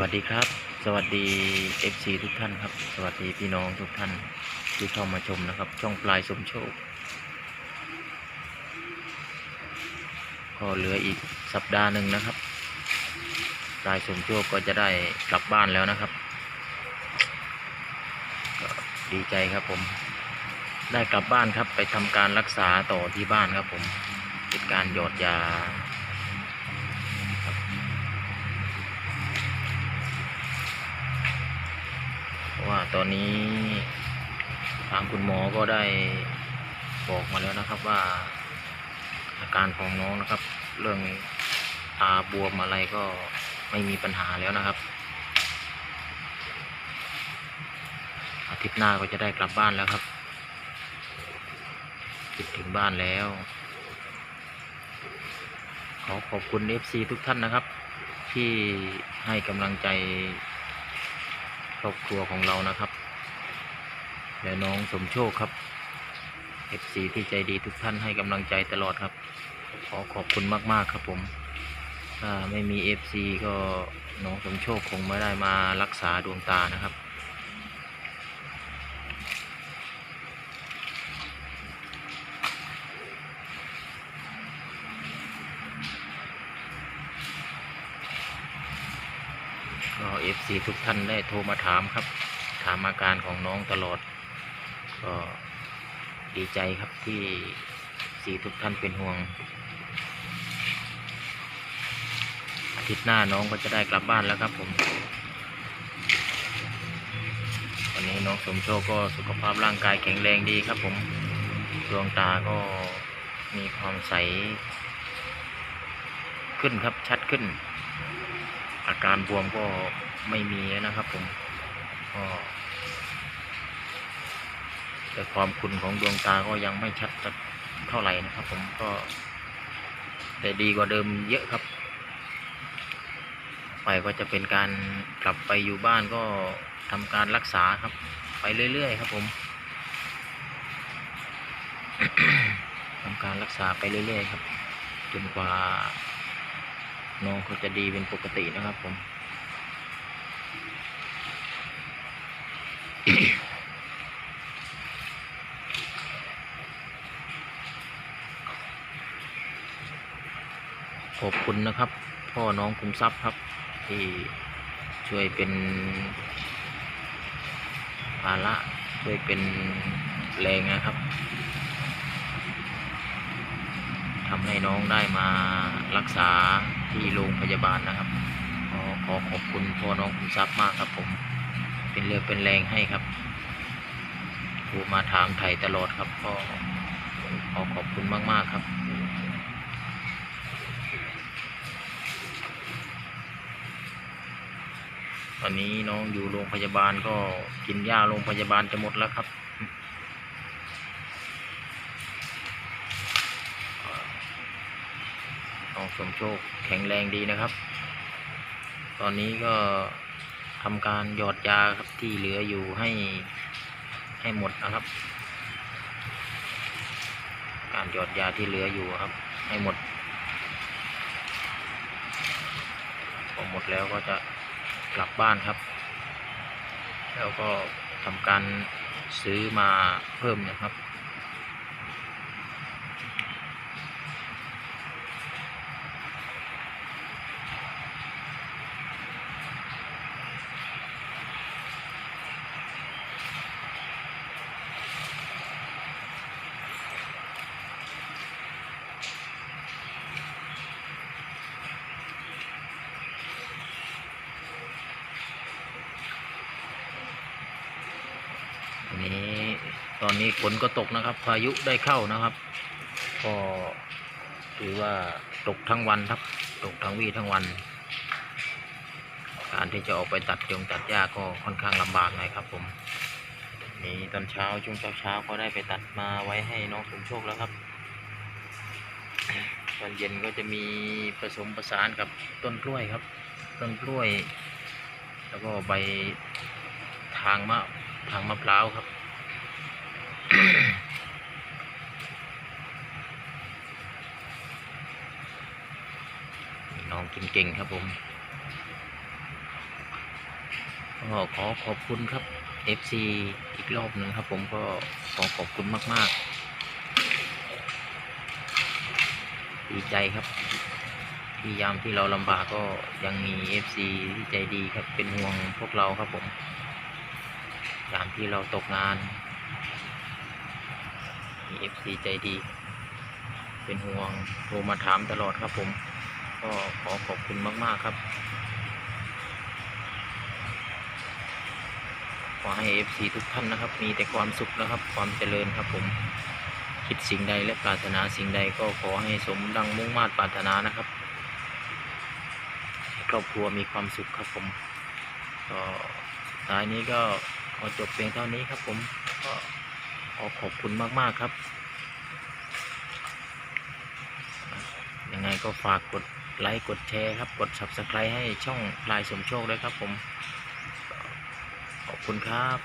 วัสดีครับ สวัสดี FC ทุกท่านครับ สวัสดีพี่น้องทุกท่านที่เข้ามาชมนะครับ ช่องปลายสมโชค ก็เหลืออีกสัปดาห์หนึ่งนะครับ ปลายสมโชคก็จะได้กลับบ้านแล้วนะครับก็ดีใจครับผม ได้กลับบ้านครับไปทำการรักษาต่อที่บ้านครับผมเป็นการหยอดยา ว่าตอนนี้ทางคุณหมอก็ได้บอกมาแล้วนะครับว่า อาการของน้องนะครับ เรื่องตาบวมอะไรก็ไม่มีปัญหาแล้วนะครับ อาทิตย์หน้าก็จะได้กลับบ้านแล้วครับคิดถึงบ้านแล้ว ขอขอบคุณ FC ทุกท่านนะครับ ที่ให้กำลังใจ รอบครัวของเรานะครับ และน้องสมโชคครับ FC ที่ใจดีทุกท่านให้กำลังใจตลอดครับ ขอขอบคุณมาก ๆ ครับผมถ้าไม่มี FC ก็น้องสมโชคคงไม่ได้มารักษาดวงตานะครับ เอฟซีทุกท่านได้โทรมาถามครับ ถามอาการของน้องตลอด ก็ดีใจครับที่สีทุกท่านเป็นห่วง อาทิตย์หน้าน้องก็จะได้กลับบ้านแล้วครับผมวันนี้น้องสมโชคก็สุขภาพร่างกายแข็งแรงดีครับผมดวงตาก็มีความใส ขึ้นครับชัดขึ้น อาการบวมก็ ไม่มีนะครับผมก็แต่ความขุ่นของดวงตาก็ยังไม่ชัดเท่าไหร่นะครับผมก็ แต่ดีกว่าเดิมเยอะครับ ไปก็จะเป็นการกลับไปอยู่บ้านก็ทำการรักษาครับ ไปเรื่อยๆครับผมทำการรักษาไปเรื่อยๆครับจนกว่าน้องเขาจะดีเป็นปกตินะครับผม ขอบคุณนะครับ พ่อน้องคุมทรัพย์ครับ ที่ช่วยเป็นภาระช่วยเป็นแรงนะครับทำให้น้องได้มารักษาที่โรงพยาบาลนะครับขอขอขอบคุณพ่อน้องคุมทรัพย์มากครับผม เป็นเรือเป็นแรงให้ครับโทรมาถามไถ่ตลอดครับก็ขอขอบคุณมาก ๆ ครับ ตอนนี้น้องอยู่โรงพยาบาลก็กินยาโรงพยาบาลจะหมดแล้วครับ น้องสมโชคแข็งแรงดีนะครับ ตอนนี้ก็ทำการหยอดยาครับที่เหลืออยู่ให้ให้หมดนะครับ การหยอดยาที่เหลืออยู่ครับ ให้หมดพอหมดแล้วก็จะ กลับบ้านครับ แล้วก็ทำการซื้อมาเพิ่มนะครับ อันนี้ต อนนี้ฝนก็ตกนะครับ พายุได้เข้านะครับ ก็ถือว่าตกทั้งวันครับ ตกทั้งวี่ทั้งวัน การที่จะออกไปตัดยงตัดหญ้าก็ค่อนข้างลำบากหน่อยครับ ผมนี่ตอนเช้าช่วงเช้าเช้าๆก็ได้ไปตัดมาไว้ให้น้องสมโชคแล้วครับตอนเย็นก็จะมีผสมประสานกับต้นกล้วยครับ ต้นกล้วย แล้วก็ใบทางมะทางมะพร้าวครับ น้องกิน เก่งครับผมก็ขอขอบคุณครับ FC อีกรอบหนึ่งครับผมก็ขอขอบคุณมากๆ ดีใจครับที่ยามที่เราลำบากก็ยังมี FC ที่ใจดีครับเป็นห่วงพวกเราครับผมยามที่เราตกงาน มี FC ใจดี เป็นห่วงโทรมาถามตลอดครับผม ก็ขอขอบคุณมาก ๆ ครับ ขอให้ FC ทุกท่านนะครับ มีแต่ความสุขนะครับ ความเจริญครับผม คิดสิ่งใดและปรารถนาสิ่งใดก็ขอให้สมดังมุ่งมา่ปรารถนานะครับครอบครัวมีความสุขครับผม ก็สุดท้ายนี้ก็ขอจบเพียงเท่านี้ครับผม ก็ขอขอบคุณมาก ๆ ครับยังไงก็ฝากกด ไลค์กดแชร์ครับ กด subscribe ให้ช่องพลายสมโชคด้วยครับผม ขอบคุณครับ